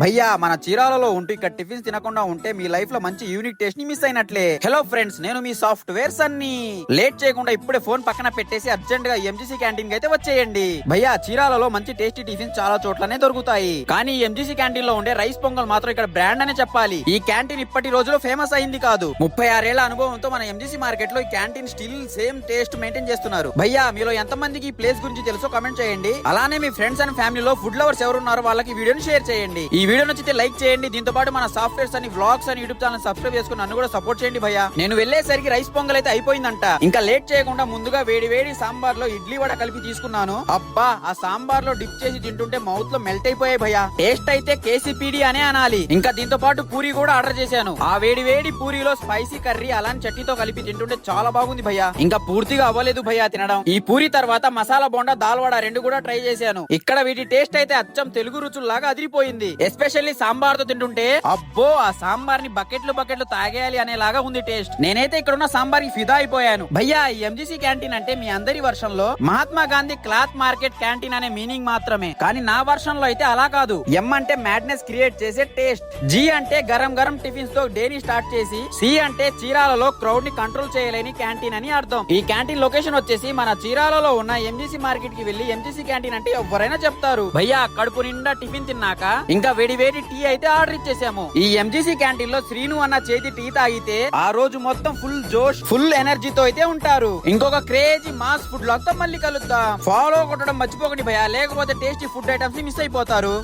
భయ్యా మన చీరాలలో ఉంటూ ఇక్కడ టిఫిన్స్ తినకుండా ఉంటే మీ లైఫ్లో మంచి యూనిక్ టేస్ట్ని మిస్ అయినట్లే. హలో ఫ్రెండ్స్ నేను మీ సాఫ్ట్వేర్స్ అన్ని లేట్ చేయకుండా ఇప్పుడే ఫోన్ పక్కన పెట్టేసి అర్జెంట్గా ఎంజీసీ క్యాంటీన్ అయితే వచ్చేయండి. భయ్యా చీరాలలో మంచి టేస్టీ టిఫిన్స్ చాలా చోట్లనే దొరుకుతాయి. కానీ ఎంజీసీ క్యాంటీన్లో ఉండే రైస్ పొంగల్ మాత్రం ఇక్కడ బ్రాండ్ అనే చెప్పాలి. ఈ క్యాంటీన్ ఇప్పటి రోజుల్లో ఫేమస్ అయింది కాదు. ముప్పై ఆరేళ్ళ అనుభవంతో మన ఎంజీసీ మార్కెట్లో ఈ canteen still same taste maintain చేస్తున్నారు. భయ్యా మీలో ఎంత మందికి ఈ ప్లేస్ గురించి తెలుసో కమెంట్ చేయండి. అలానే మీ ఫ్రెండ్స్ అండ్ ఫ్యామిలీలో ఫుడ్ లవర్స్ ఎవరున్నారో వాళ్ళకి వీడియోని షేర్ చేయండి. ఈ వీడియో నచ్చితే లైక్ చేయండి. దీంతో పాటు మన సాఫ్ట్వేర్స్ అని వ్లాగ్స్ అని యూట్యూబ్ ఛానల్ సబ్స్క్రైబ్ చేసుకుని నన్ను కూడా సపోర్ట్ చేయండి భయ నేను వెళ్ళేసరికి రైస్ పొంగల్ అయితే అయిపోయిందంట. ఇంకా లేట్ చేయకుండా ముందుగా వేడి వేడి సాంబార్లో ఇడ్లీ వడ కలిపి తీసుకున్నాను. అబ్బా ఆ సాంబార్లో డిప్ చేసి తింటుంటే మౌత్లో మెల్ట్ అయిపోయాయి భయ టేస్ట్ అయితే కేసీపీడి అనే అనాలి. ఇంకా దీంతో పాటు పూరి కూడా ఆర్డర్ చేశాను. ఆ వేడి వేడి పూరిలో స్పైసీ కర్రీ అలానే చట్నీతో కలిపి తింటుంటే చాలా బాగుంది భయ్యా. ఇంకా పూర్తిగా అవ్వలేదు భయ్యా తినడం. ఈ పూరి తర్వాత మసాలా బోండా దాల్వాడ రెండు కూడా ట్రై చేశాను. ఇక్కడ వీటి టేస్ట్ అయితే అచ్చం తెలుగు రుచుల్లాగా అదిరిపోయింది. ఎస్పెషల్లీ సాంబార్తో తింటుంటే అబ్బో ఆ సాంబార్ని బకెట్లు బకెట్లు తాగేయాలి అనేలాగా ఉంది టేస్ట్. నేనైతే ఇక్కడ ఉన్న సాంబార్కి ఫిదా అయిపోయాను. భయ్యా ఈ ఎంజీసీ క్యాంటీన్ అంటే మీ అందరి వర్షంలో Mahatma Gandhi cloth market canteen అనే మీనింగ్ మాత్రమే. కానీ నా వర్షన్లో అయితే అలా కాదు. ఎం అంటే మ్యాడ్నెస్ క్రియేట్ చేసే టేస్ట్. జీ అంటే గరం గరం టిఫిన్స్తో డైలీ స్టార్ట్ చేసి సి అంటే చీరాలలో క్రౌడ్ని కంట్రోల్ చేయలేని క్యాంటీన్ అని అర్థం. ఈ క్యాంటీన్ లొకేషన్ వచ్చేసి మన చీరాలలో ఉన్న ఎంజీసీ మార్కెట్కి వెళ్ళి ఎంజీసీ క్యాంటీన్ అంటే ఎవరైనా చెప్తారు. భయ్యా కడుపు నిండా టిఫిన్ తిన్నాక ఇంకా వేడి వేడి టీ అయితే ఆర్డర్ ఇచ్చేసాము. ఈ ఎంజీసీ క్యాంటీన్లో శ్రీను అన్న చేతి టీ తాగితే ఆ రోజు మొత్తం ఫుల్ జోష్ ఫుల్ ఎనర్జీతో అయితే ఉంటారు. ఇంకొక క్రేజీ మాస్ ఫుడ్లో మళ్ళీ కలుద్దాం. ఫాలో కొట్టడం మర్చిపోకండి భయ లేకపోతే టేస్టీ ఫుడ్ ఐటమ్స్ని మిస్ అయిపోతారు.